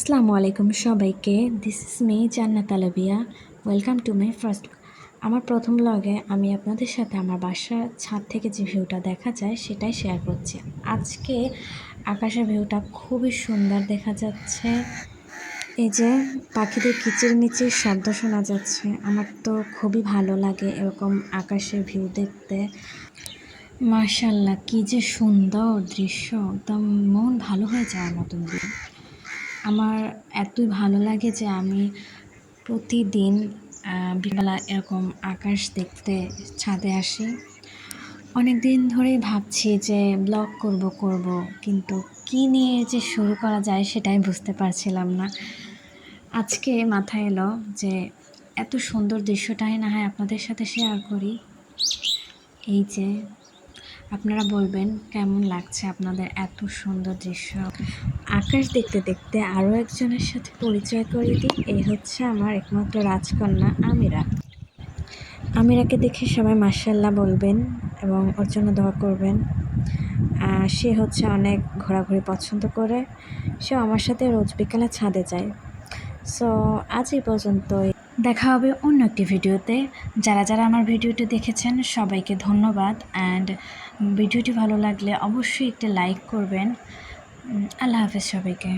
আসসালামু আলাইকুম সবাইকে। This is me Jannat Alabia welcome to my first আমার প্রথম লগে আমি আপনাদের সাথে আমার বাসার ছাদ থেকে যে ভিউটা দেখা যায় সেটাই শেয়ার করছি। আজকে আকাশের ভিউটা খুবই সুন্দর দেখা যাচ্ছে। এই যে পাখিদের কিচিরমিচির শব্দ শোনা যাচ্ছে। আমার তো খুবই ভালো লাগে এরকম আকাশের ভিউ দেখতে। মার্শাল্লাহ কি যে সুন্দর দৃশ্য। একদম মন ভালো হয়ে যাওয়ার মতন ভিউ আমার এতই ভালো লাগে যে আমি প্রতিদিন বিকালে এরকম আকাশ দেখতে ছাদে আসি। অনেক দিন ধরেই ভাবছি যে ব্লগ করব করব, কিন্তু কি নিয়ে যে শুরু করা যায় সেটাই বুঝতে পারছিলাম না। আজকে মাথায় এলো যে এত সুন্দর দৃশ্যটাই না হয় আপনাদের সাথে শেয়ার করি। এই যে আপনারা বলবেন কেমন লাগছে আপনাদের এত সুন্দর দৃশ্য? আকাশ দেখতে দেখতে আরও একজনের সাথে পরিচয় করিয়ে দিই। এই হচ্ছে আমার একমাত্র রাজকন্যা আমিরা। আমিরাকে দেখে সবাই মার্শাল্লাহ বলবেন এবং ওর জন্য দোয়া করবেন। সে হচ্ছে অনেক ঘোরাঘুরি পছন্দ করে। সে আমার সাথে রোজ বিকালে ছাদে যায়। সো আজ এই পর্যন্তই। দেখা হবে অন্য একটি ভিডিওতে। যারা যারা আমার ভিডিওটি দেখেছেন, সবাইকে ধন্যবাদ। অ্যান্ড ভিডিওটি ভালো লাগলে অবশ্যই একটি লাইক করবেন। আল্লাহ হাফেজ সবাইকে।